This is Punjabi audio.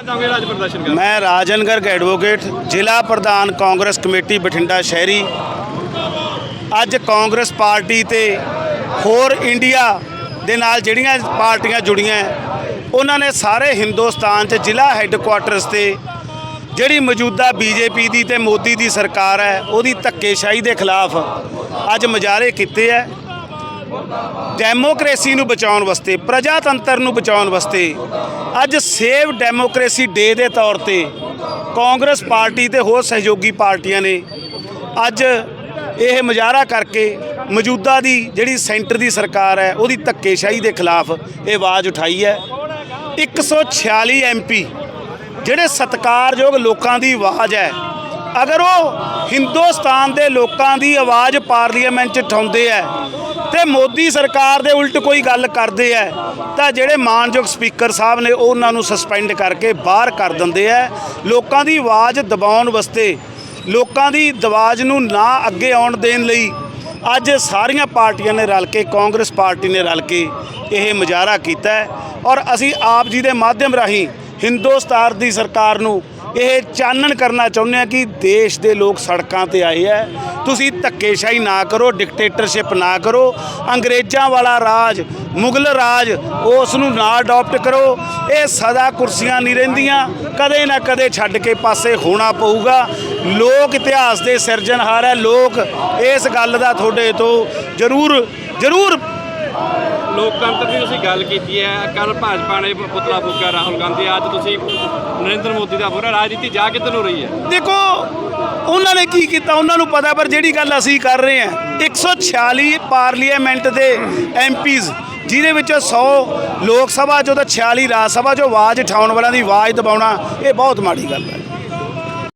ਚਾਹੁੰਗੇ ਰਾਜ ਪ੍ਰਦਰਸ਼ਨ ਕਰ ਮੈਂ ਰਾਜਨ ਗਰਗ ਐਡਵੋਕੇਟ, ਜ਼ਿਲ੍ਹਾ ਪ੍ਰਧਾਨ ਕਾਂਗਰਸ ਕਮੇਟੀ ਬਠਿੰਡਾ ਸ਼ਹਿਰੀ। ਅੱਜ ਕਾਂਗਰਸ ਪਾਰਟੀ ਤੇ ਹੋਰ ਇੰਡੀਆ ਦੇ ਨਾਲ ਜਿਹੜੀਆਂ ਪਾਰਟੀਆਂ ਜੁੜੀਆਂ ਉਹਨਾਂ ਨੇ ਸਾਰੇ ਹਿੰਦੁਸਤਾਨ 'ਚ ਜ਼ਿਲ੍ਹਾ ਹੈੱਡਕੁਆਟਰਸ ਤੇ ਜਿਹੜੀ ਮੌਜੂਦਾ ਬੀਜੇਪੀ ਦੀ ਤੇ ਮੋਦੀ ਦੀ ਸਰਕਾਰ ਹੈ ਉਹਦੀ ਧੱਕੇਸ਼ਾਹੀ ਦੇ ਖਿਲਾਫ ਅੱਜ ਮੁਜ਼ਾਹਰੇ ਕੀਤੇ ਹੈ ਡੈਮੋਕ੍ਰੇਸੀ ਨੂੰ ਬਚਾਉਣ ਵਾਸਤੇ, ਪ੍ਰਜਾਤੰਤਰ ਨੂੰ ਬਚਾਉਣ ਵਾਸਤੇ, ਅੱਜ ਸੇਵ ਡੈਮੋਕ੍ਰੇਸੀ ਡੇ ਦੇ ਤੌਰ ਤੇ ਕਾਂਗਰਸ ਪਾਰਟੀ ਤੇ ਹੋਰ ਸਹਿਯੋਗੀ ਪਾਰਟੀਆਂ ਨੇ ਅੱਜ ਇਹ ਮੁਜ਼ਾਹਰਾ ਕਰਕੇ ਮੌਜੂਦਾ ਦੀ ਜਿਹੜੀ ਸੈਂਟਰ ਦੀ ਸਰਕਾਰ ਹੈ, ਉਹਦੀ ਧੱਕੇਸ਼ਾਹੀ ਦੇ ਖਿਲਾਫ ਇਹ ਆਵਾਜ਼ ਉਠਾਈ ਹੈ। 146 ਐਮਪੀ ਜਿਹੜੇ ਸਤਿਕਾਰਯੋਗ ਲੋਕਾਂ ਦੀ ਆਵਾਜ਼ ਹੈ, ਅਗਰ ਉਹ ਹਿੰਦੁਸਤਾਨ ਦੇ ਲੋਕਾਂ ਦੀ ਆਵਾਜ਼ ਪਾਰਲੀਮੈਂਟ 'ਚ ਉਠਾਉਂਦੇ ਐ ਤੇ ਮੋਦੀ ਸਰਕਾਰ ਦੇ ਉਲਟ ਕੋਈ ਗੱਲ ਕਰਦੇ ਐ, ਤਾਂ ਜਿਹੜੇ ਮਾਨਯੋਗ ਸਪੀਕਰ ਸਾਹਿਬ ਨੇ ਉਹਨਾਂ ਨੂੰ ਸਸਪੈਂਡ ਕਰਕੇ ਬਾਹਰ ਕਰ ਦਿੰਦੇ ਐ। ਲੋਕਾਂ ਦੀ ਆਵਾਜ਼ ਦਬਾਉਣ ਵਾਸਤੇ, ਲੋਕਾਂ ਦੀ ਦਵਾਜ਼ ਨੂੰ ਨਾ ਅੱਗੇ ਆਉਣ ਦੇਣ ਲਈ ਅੱਜ ਸਾਰੀਆਂ ਪਾਰਟੀਆਂ ਨੇ ਰਲ ਕੇ, ਕਾਂਗਰਸ ਪਾਰਟੀ ਨੇ ਰਲ ਕੇ ਇਹ ਮੁਜ਼ਾਹਰਾ ਕੀਤਾ ਔਰ ਅਸੀਂ ਆਪ ਜੀ ਦੇ ਮਾਧਿਅਮ ਰਾਹੀਂ ਹਿੰਦੁਸਤਾਨ ਦੀ ਸਰਕਾਰ ਨੂੰ ਇਹ ਚਾਨਣ ਕਰਨਾ ਚਾਹੁੰਦੇ ਆ ਕਿ ਦੇਸ਼ ਦੇ ਲੋਕ ਸੜਕਾਂ ਤੇ ਆਏ ਐ ਤੁਸੀਂ ਧੱਕੇਸ਼ਾਹੀ ਨਾ ਕਰੋ ਡਿਕਟੇਟਰਸ਼ਿਪ ਨਾ ਕਰੋ। ਅੰਗਰੇਜ਼ਾਂ ਵਾਲਾ ਰਾਜ, ਮੁਗਲ ਰਾਜ, ਉਸ ਨੂੰ ਨਾ ਅਡਾਪਟ ਕਰੋ। ਇਹ ਸਦਾ ਕੁਰਸੀਆਂ ਨਹੀਂ ਰਹਿੰਦੀਆਂ। ਕਦੇ ਨਾ ਕਦੇ ਛੱਡ ਕੇ ਪਾਸੇ ਹੋਣਾ ਪਊਗਾ। ਲੋਕ ਇਤਿਹਾਸ ਦੇ ਸਿਰਜਣਹਾਰ ਹੈ ਲੋਕ ਇਸ ਗੱਲ ਦਾ ਤੁਹਾਡੇ ਤੋਂ ਜ਼ਰੂਰ ਜ਼ਰੂਰ ਲੋਕਤੰਤਰ ਦੀ ਤੁਸੀਂ ਗੱਲ ਕੀਤੀ ਹੈ ਕੱਲ ਭਾਜਪਾ ਨੇ ਪੁਤਲਾ ਫੂਕਿਆ ਰਾਹੁਲ ਗਾਂਧੀ, ਅੱਜ ਤੁਸੀਂ ਨਰਿੰਦਰ ਮੋਦੀ ਦਾ ਪੂਰਾ ਰਾਜਨੀਤੀ ਜਾ ਕਿੱਧਰ ਨੂੰ ਰਹੀ ਹੈ। ਦੇਖੋ, ਉਹਨਾਂ ਨੇ ਕੀ ਕੀਤਾ, ਉਹਨਾਂ ਨੂੰ ਪਤਾ, ਪਰ ਜਿਹੜੀ ਗੱਲ ਅਸੀਂ ਕਰ ਰਹੇ ਹਾਂ 146 ਪਾਰਲੀਮੈਂਟ ਦੇ ਐਮਪੀਜ਼ ਜਿਹਦੇ ਵਿੱਚੋਂ 100 ਲੋਕ ਸਭਾ ਚੋਂ ਤਾਂ 46 ਰਾਜ ਸਭਾ ਚੋਂ ਆਵਾਜ਼ ਉਠਾਉਣ ਵਾਲਿਆਂ ਦੀ ਆਵਾਜ਼ ਦਬਾਉਣਾ, ਇਹ ਬਹੁਤ ਮਾੜੀ ਗੱਲ ਹੈ।